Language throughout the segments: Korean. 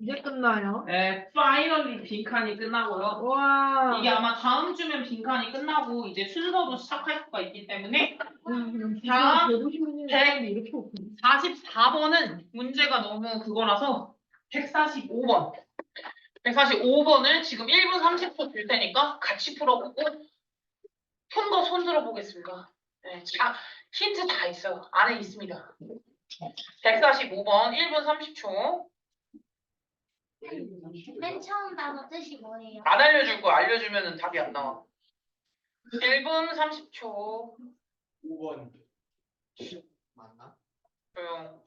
이제 끝나요? 네, 파이널리 빈칸이 끝나고요. 와. 이게 아마 다음 주면 빈칸이 끝나고 이제 순서도 시작할 수가 있기 때문에 야, 그럼 자, 150년 백. 이렇게 없네. 44번은 문제가 너무 그거라서 145번. 145번을 지금 1분 30초 줄 테니까 같이 풀어보고 푼거 손들어 보겠습니다. 네, 자, 힌트 다 있어요. 안에 있습니다. 145번 1분 30초. 맨 처음 단어 뜻이 뭐예요? 안 알려줄 거 알려주면 답이 안 나와. 1분 30초. 5번 맞나? 조용.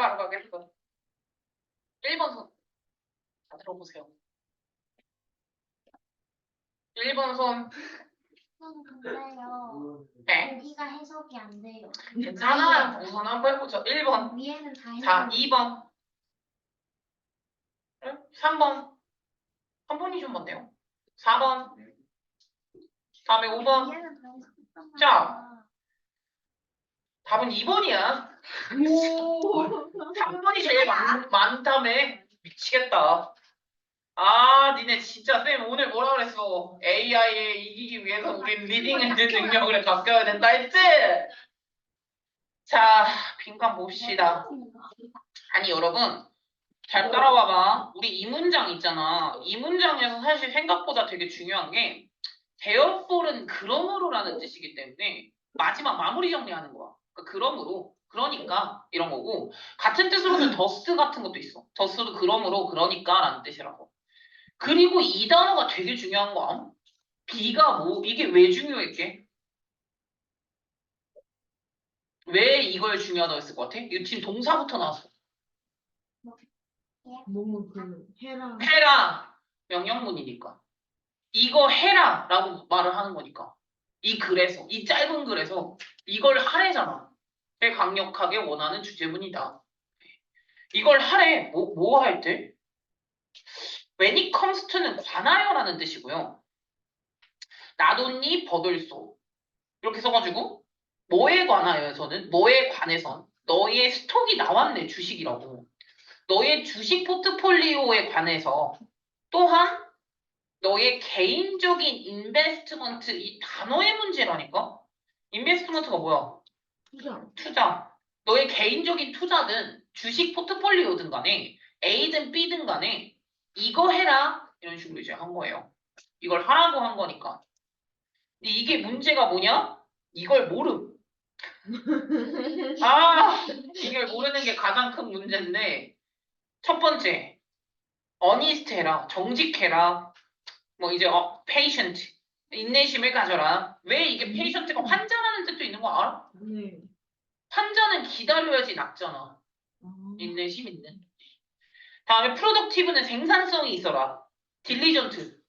자, 바로 가겠어. 1번 손. 자, 들어보세요. 1번 손. 저는 근데요. 네. 여기가 해석이 안 돼요. 괜찮아. 우선 한번 해보죠. 1번. 위에는 다 해석. 자, 2번. 3번. 한 번이 좀 뭔데요? 4번. 다음에 5번. 위에는 다 해석했단 자. 답은 2번이야. 오. 3번이 제일 많, 많다며. 미치겠다. 아, 니네 진짜 쌤 오늘 뭐라 그랬어? AI에 이기기 위해서 우린 리딩 엔드 능력을 바뀌어야 된다 했지? 자, 빈칸 봅시다. 아니 여러분 잘 따라와봐. 우리 이 문장 있잖아. 이 문장에서 사실 생각보다 되게 중요한 게 therefoure는 그러므로라는 뜻이기 때문에 마지막 마무리 정리하는 거야. 그러니까 그러므로 그러니까 이런 거고 같은 뜻으로는 thus 같은 것도 있어. thus도 그러므로 그러니까라는 뜻이라고. 그리고 이 단어가 되게 중요한 거 암? B가 뭐 이게 왜 중요했게? 왜 이걸 중요하다고 했을 것 같아? 지금 동사부터 나왔어. 너무 그 해라. 해라 명령문이니까 이거 해라 라고 말을 하는 거니까 이 글에서 이 짧은 글에서 이걸 하래잖아 강력하게 원하는 주제문이다. 이걸 하래. 뭐 뭐 할 때? when it comes to는 관하여 라는 뜻이고요. 나돈니 버들소. 이렇게 써가지고 뭐에 관하여에서는? 뭐에 관해선? 너의 스톡이 나왔네 주식이라고. 너의 주식 포트폴리오에 관해서 또한 너의 개인적인 인베스트먼트 이 단어의 문제라니까? 인베스트먼트가 뭐야? 투자. 투자 너의 개인적인 투자든 주식 포트폴리오든 간에 A든 B든 간에 이거 해라 이런 식으로 이제 한 거예요 이걸 하라고 한 거니까 근데 이게 문제가 뭐냐? 이걸 모름 아 이걸 모르는 게 가장 큰 문제인데 첫 번째, 어니스트해라, 정직해라, 뭐 이제 어, patient, 인내심을 가져라. 왜 이게 patient가 환자라는 뜻도 있는 거 알아? 네. 환자는 기다려야지 낫잖아. 아. 인내심 있는. 다음에 productive는 생산성이 있어라. diligent,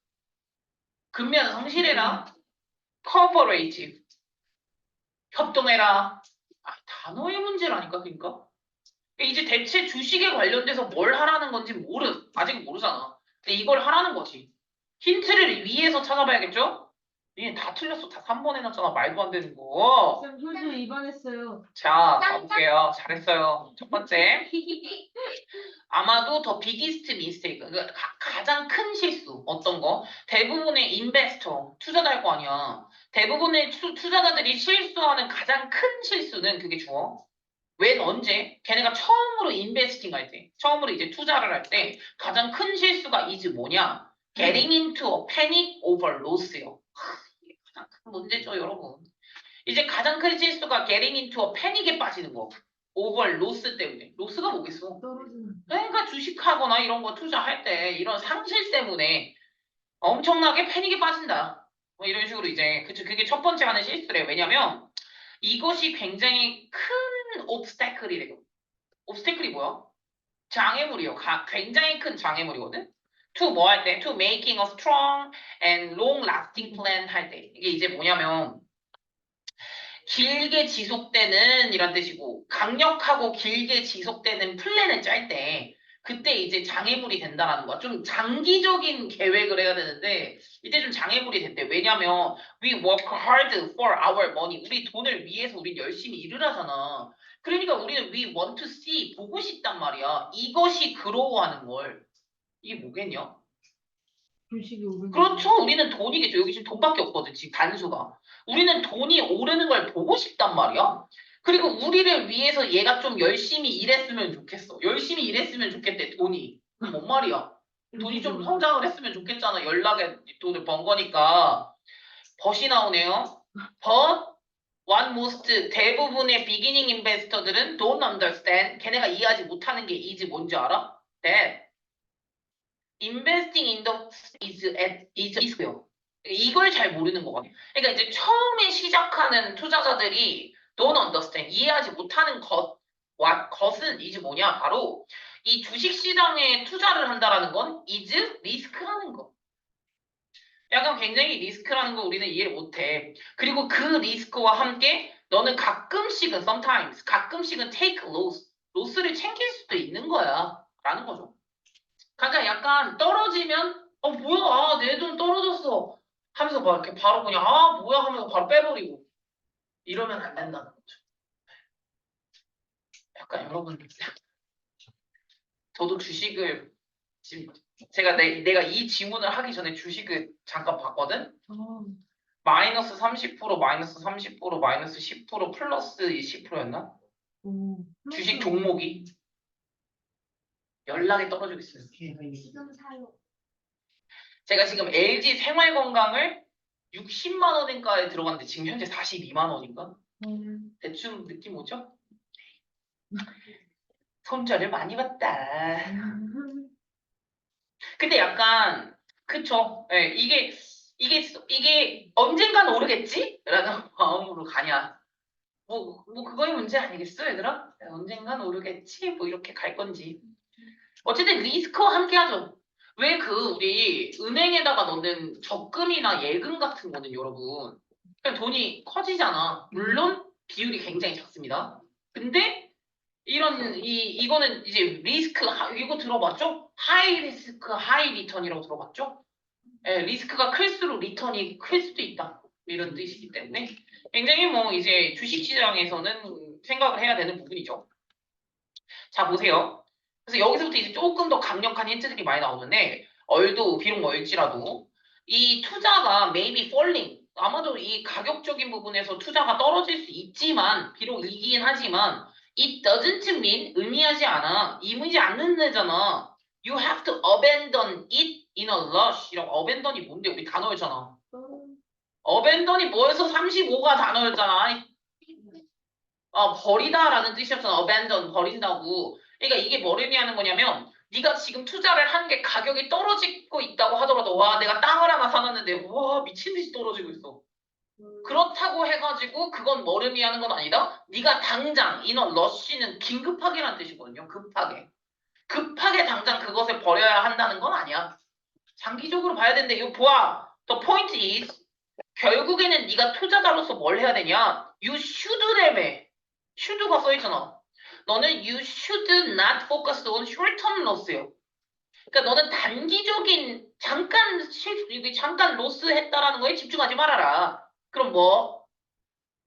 근면 성실해라. cooperative, 협동해라. 아, 단어의 문제라니까 그러니까. 이제 대체 주식에 관련돼서 뭘 하라는 건지 모르 아직 모르잖아. 근데 이걸 하라는 거지. 힌트를 위에서 찾아봐야겠죠? 얘다 틀렸어. 다 3번 해놨잖아. 말도 안 되는 거. 쌤 솔직히 입안했어요. 자, 가볼게요. 잘했어요. 첫 번째. 아마도 더 비기스트 미스테이크. 가, 가장 큰 실수. 어떤 거? 대부분의 인베스터, 투자자 할거 아니야. 대부분의 투, 투자자들이 실수하는 가장 큰 실수는 그게 주어. 웬 언제? 걔네가 처음으로 인베스팅 할 때, 처음으로 이제 투자를 할 때 가장 큰 실수가 이제 뭐냐? Getting into a panic over loss요. 문제죠, 여러분. 이제 가장 큰 실수가 getting into a panic에 빠지는 거. over loss 때문에. 로스가 뭐겠어? 그러니까 주식하거나 이런 거 투자할 때 이런 상실 때문에 엄청나게 패닉에 빠진다. 뭐 이런 식으로 이제 그쵸 그게 첫 번째 하는 실수래요. 왜냐면 이것이 굉장히 큰 옵스테클이래요. 옵스테클이 뭐야? 장애물이요. 가- 굉장히 큰 장애물이거든. To 뭐 할 때? to making a strong and long lasting plan 할 때. 이게 이제 뭐냐면 길게 지속되는 이란 뜻이고 강력하고 길게 지속되는 플랜을 짤 때 그때 이제 장애물이 된다라는 거야. 좀 장기적인 계획을 해야 되는데 이때 좀 장애물이 된대. 왜냐면 we work hard for our money. 우리 돈을 위해서 우리 열심히 일을 하잖아. 그러니까 우리는 we want to see 보고 싶단 말이야. 이것이 그로워하는 걸. 이게 뭐겠냐? 주식이 오르는. 그렇죠. 우리는 돈이겠죠. 여기 지금 돈밖에 없거든. 지금 단수가. 우리는 돈이 오르는 걸 보고 싶단 말이야. 그리고 우리를 위해서 얘가 좀 열심히 일했으면 좋겠어. 열심히 일했으면 좋겠대. 돈이. 뭔 말이야? 돈이 좀 성장을 했으면 좋겠잖아. 연락에 돈을 번 거니까. 벗이 나오네요. but one most 대부분의 beginning investor들은 don't understand. 걔네가 이해하지 못하는 게 이지 뭔지 알아? that investing in the is at is risk요. 이걸 잘 모르는 것 같아. 그러니까 이제 처음에 시작하는 투자자들이 don't understand 이해하지 못하는 것, what, 것은 이제 뭐냐? 바로 이 주식 시장에 투자를 한다라는 건 is risk라는 거. 약간 굉장히 리스크라는 거 우리는 이해를 못해. 그리고 그 리스크와 함께 너는 가끔씩은 sometimes 가끔씩은 take loss 로스를 챙길 수도 있는 거야. 라는 거죠. 그러니까 약간 떨어지면 어 뭐야 내돈 떨어졌어 하면서 막 이렇게 바로 그냥 아 뭐야 하면서 바로 빼버리고 이러면 안 된다는 거죠. 약간 여러분 저도 주식을 지금 제가 내, 내가 이 질문을 하기 전에 주식을 잠깐 봤거든. 아, 마이너스 30% 마이너스 30% 마이너스 10% 플러스 10%였나? 오. 주식 종목이 연락이 떨어지고 있어요. 지금 사요. 제가 지금 LG 생활건강을 60만 원인가에 들어갔는데 지금 현재 42만 원인가? 음. 대충 느낌 오죠? 손절을 많이 봤다. 근데 약간 그쵸? 예, 이게 이게 이게 언젠간 오르겠지? 라는 마음으로 가냐? 뭐, 뭐 그거의 문제 아니겠어, 얘들아? 예, 언젠간 오르겠지? 뭐 이렇게 갈 건지. 어쨌든 리스크와 함께 하죠. 왜 그 우리 은행에다가 넣는 적금이나 예금 같은 거는 여러분 그냥 돈이 커지잖아. 물론 비율이 굉장히 작습니다. 근데 이런 이 이거는 이제 리스크 하- 이거 들어봤죠? 하이 리스크 하이 리턴이라고 들어봤죠? 예, 리스크가 클수록 리턴이 클 수도 있다. 이런 뜻이기 때문에 굉장히 뭐 이제 주식 시장에서는 생각을 해야 되는 부분이죠. 자 보세요. 그래서 여기서부터 이제 조금 더 강력한 힌트들이 많이 나오는데 얼도 비록 멀지라도 이 투자가 maybe falling 아마도 이 가격적인 부분에서 투자가 떨어질 수 있지만 비록 이긴 하지만 it doesn't mean 의미하지 않아 의미지 않는 데잖아. You have to abandon it in a rush. 이라고 abandon이 뭔데? 우리 단어였잖아. Abandon이 뭐여서 35가 단어였잖아. 아, 버리다 라는 뜻이었잖아. abandon, 버린다고. 그러니까 이게 뭘 의미하는 거냐면 네가 지금 투자를 한 게 가격이 떨어지고 있다고 하더라도 와 내가 땅을 하나 사놨는데 와 미친 듯이 떨어지고 있어. 그렇다고 해가지고 그건 뭘 의미하는 건 아니다. 네가 당장 이너 러쉬는 긴급하게란 뜻이거든요. 급하게. 급하게 당장 그것을 버려야 한다는 건 아니야. 장기적으로 봐야 되는데 이거 보아. The point is 결국에는 네가 투자자로서 뭘 해야 되냐? You should 램에 should가 써있잖아. 너는 you should not focus on short-term loss예요. 그러니까 너는 단기적인 잠깐 실 잠깐 로스 했다라는 거에 집중하지 말아라. 그럼 뭐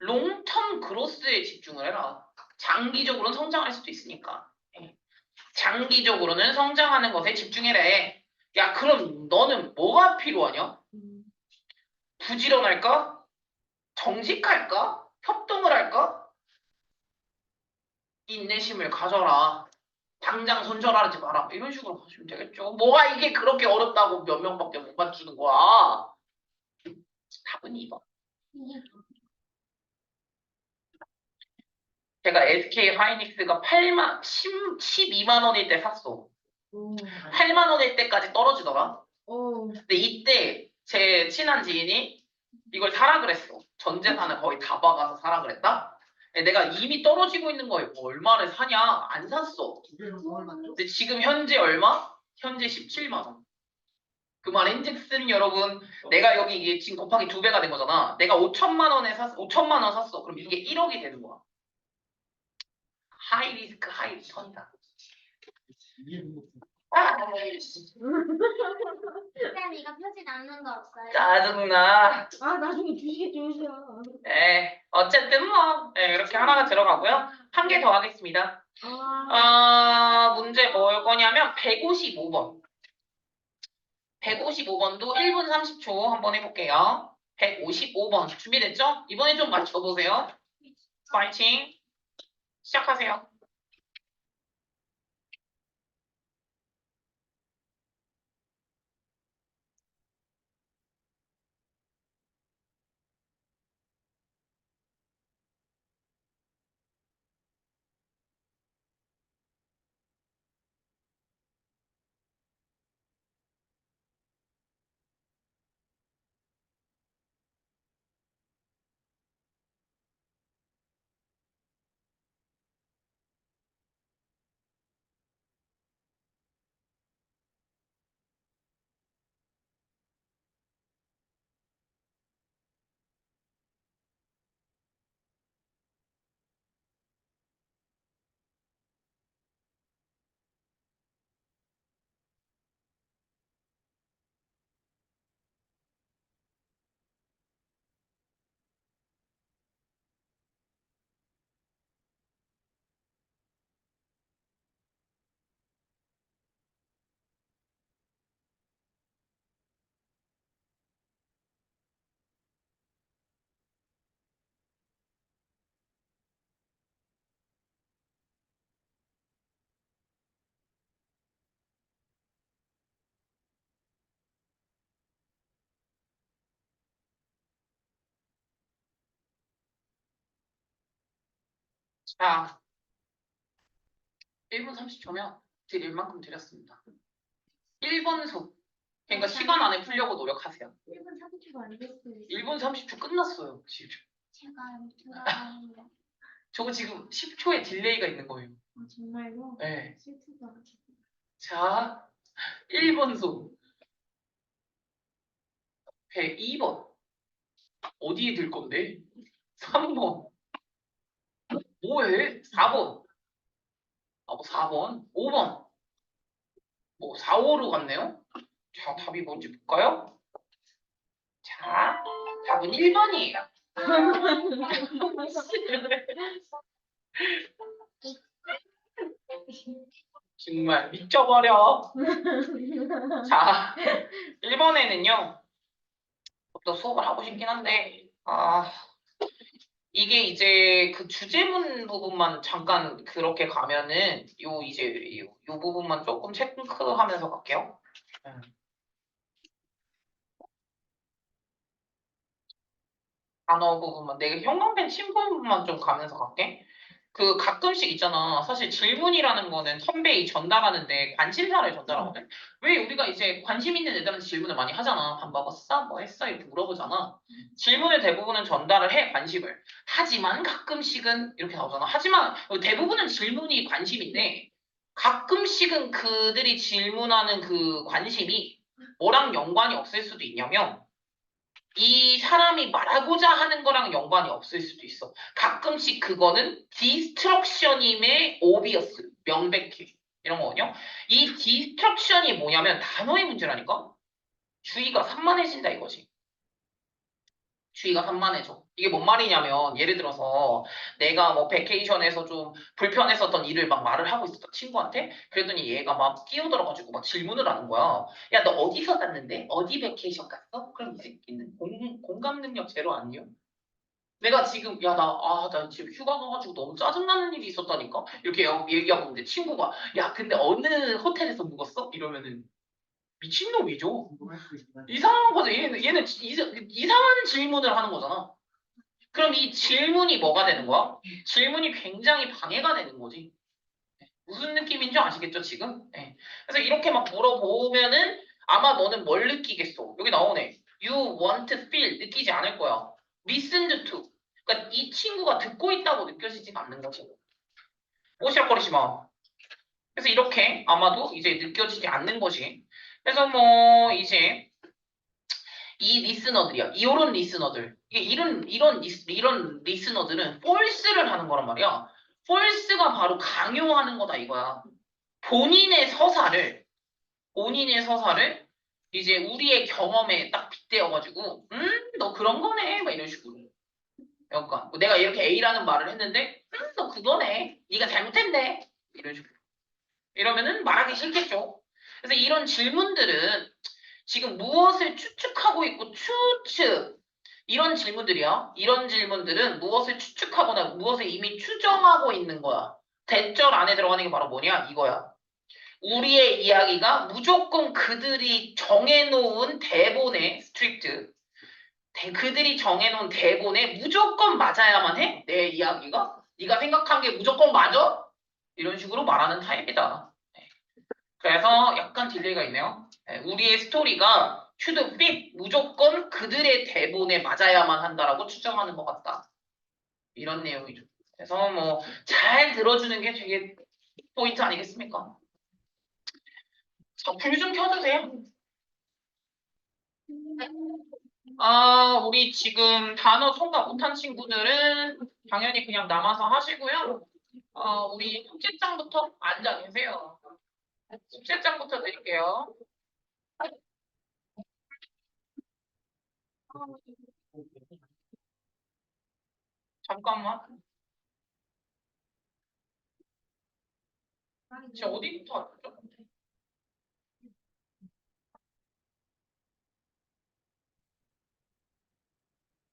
롱텀 그로스에 집중을 해라. 장기적으로는 성장할 수도 있으니까. 예. 장기적으로는 성장하는 것에 집중해래. 야, 그럼 너는 뭐가 필요하냐? 음. 부지런할까? 정직할까? 협동을 할까? 인내심을 가져라. 당장 손절하지 마라. 이런 식으로 가시면 되겠죠. 뭐가 이게 그렇게 어렵다고 몇 명밖에 못 맞추는 거야? 답은 2번. 제가 SK 하이닉스가 8만, 10, 12만 원일 때 샀어. 오. 8만 원일 때까지 떨어지더라. 오. 근데 이때 제 친한 지인이 이걸 사라 그랬어. 전 재산을 거의 다 박아서 사라 그랬다. 근데 내가 이미 떨어지고 있는 거에 뭐 얼마를 사냐? 안 샀어. 근데 지금 현재 얼마? 현재 17만 원. 그 말인즉슨 여러분, 내가 여기 이게 지금 곱하기 두 배가 된 거잖아. 내가 5천만 원에 샀, 5천만 원 샀어. 그럼 이게 1억이 되는 거야. 하이 리스크 하이 아, 쌤 이거 표지 남는 거 없어요? 짜증나. 아 나중에 주식에 주셔. 네, 어쨌든 뭐 네, 이렇게 하나가 들어가고요. 한 개 더 하겠습니다. 아. 아, 문제 뭘 거냐면 155번. 155번도 1분 30초 한번 해볼게요. 155번 준비됐죠? 이번에 좀 맞춰보세요. 파이팅. 시작하세요. 자, 1분 30초면 드릴 만큼 드렸습니다. 1번 속. 그러니까 시간 안에 풀려고 노력하세요. 1분 30초 안 됐어요. 1분 30초 끝났어요. 지금. 제가 들어가는. 저거 지금 10초의 딜레이가 있는 거예요. 아, 정말요? 네. 슬프다. 자, 1번 속. 102번. 어디에 들 건데? 3번. 뭐해? 4번. 아, 뭐 4번. 5번. 뭐 4, 5로 갔네요? 자, 답이 뭔지 볼까요? 자, 답은 1번이에요. 정말 미쳐버려. 자, 1번에는요, 또 수업을 하고 싶긴 한데, 아, 이게 이제 그 주제문 부분만 잠깐 그렇게 가면은, 요 이제, 요, 요 부분만 조금 체크하면서 갈게요. 음. 단어 부분만, 내가 형광펜 친 부분만 좀 가면서 갈게. 그 가끔씩 있잖아. 사실 질문이라는 거는 선배이 전달하는데 관심사를 전달하거든. 왜 우리가 이제 관심 있는 애들한테 질문을 많이 하잖아. 밥 먹었어? 뭐 했어? 이렇게 물어보잖아. 질문의 대부분은 전달을 해 관심을. 하지만 가끔씩은 이렇게 나오잖아. 하지만 대부분은 질문이 관심인데 가끔씩은 그들이 질문하는 그 관심이 뭐랑 연관이 없을 수도 있냐면 이 사람이 말하고자 하는 거랑 연관이 없을 수도 있어. 가끔씩 그거는 디스트럭션임의 오비어스, 명백해. 이런 거거든요. 이 디스트럭션이 뭐냐면 단어의 문제라니까? 주의가 산만해진다 이거지. 주의가 산만해져. 이게 뭔 말이냐면 예를 들어서 내가 뭐 베케이션에서 좀 불편했었던 일을 막 말을 하고 있었다 친구한테 그랬더니 얘가 막 끼어들어가지고 막 질문을 하는 거야. 야 너 어디서 갔는데? 어디 베케이션 갔어? 그럼 이 새끼는 공, 공감 능력 제로 아니요? 내가 지금 야 나 아 나 지금 휴가 가가지고 너무 짜증나는 일이 있었다니까 이렇게 여- 얘기하고 있는데 친구가 야 근데 어느 호텔에서 묵었어? 이러면은 미친놈이죠. 이상한 거죠. 얘는, 얘는 이사, 이상한 질문을 하는 거잖아. 그럼 이 질문이 뭐가 되는 거야? 질문이 굉장히 방해가 되는 거지. 무슨 느낌인지 아시겠죠, 지금? 네. 그래서 이렇게 막 물어보면은 아마 너는 뭘 느끼겠어? 여기 나오네. You want to feel. 느끼지 않을 거야. Listened to. 그러니까 이 친구가 듣고 있다고 느껴지지 않는 거지. 오시락거리지 마. 그래서 이렇게 아마도 이제 느껴지지 않는 것이. 그래서 뭐 이제 이 리스너들이야. 이런 리스너들. 이런 이런 리스, 이런 리스너들은 폴스를 하는 거란 말이야. 폴스가 바로 강요하는 거다 이거야. 본인의 서사를 본인의 서사를 이제 우리의 경험에 딱 빗대어 가지고 음, 너 그런 거네. 막 이런 식으로. 약간 내가 이렇게 A라는 말을 했는데 음, 너 그거네. 네가 잘못했네. 이런 식으로. 이러면은 말하기 싫겠죠. 그래서 이런 질문들은 지금 무엇을 추측하고 있고 추측 이런 질문들이야. 이런 질문들은 무엇을 추측하거나 무엇을 이미 추정하고 있는 거야. 대절 안에 들어가는 게 바로 뭐냐? 이거야. 우리의 이야기가 무조건 그들이 정해놓은 대본에 스트릭트 대- 그들이 정해놓은 대본에 무조건 맞아야만 해? 내 이야기가? 네가 생각한 게 무조건 맞아? 이런 식으로 말하는 타입이다. 네. 그래서 약간 딜레이가 있네요. 네, 우리의 스토리가 fit 무조건 그들의 대본에 맞아야만 한다라고 추정하는 것 같다. 이런 내용이죠. 그래서 뭐 잘 들어주는 게 되게 포인트 아니겠습니까? 자, 불좀 켜주세요. 아, 우리 지금 단어 통과 못한 친구들은 당연히 그냥 남아서 하시고요. 어, 우리 숙제장부터 앉아 계세요. 숙제장부터 드릴게요. 잠깐만. 지금 어디부터 하죠?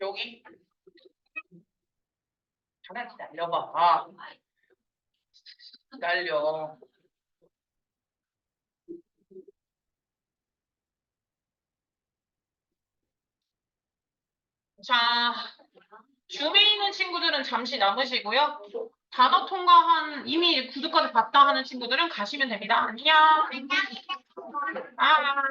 여기? 기다려봐. 아, 기다려. 자, 줌에 있는 친구들은 잠시 남으시고요. 단어 통과한 이미 구두까지 봤다 하는 친구들은 가시면 됩니다. 안녕. 아.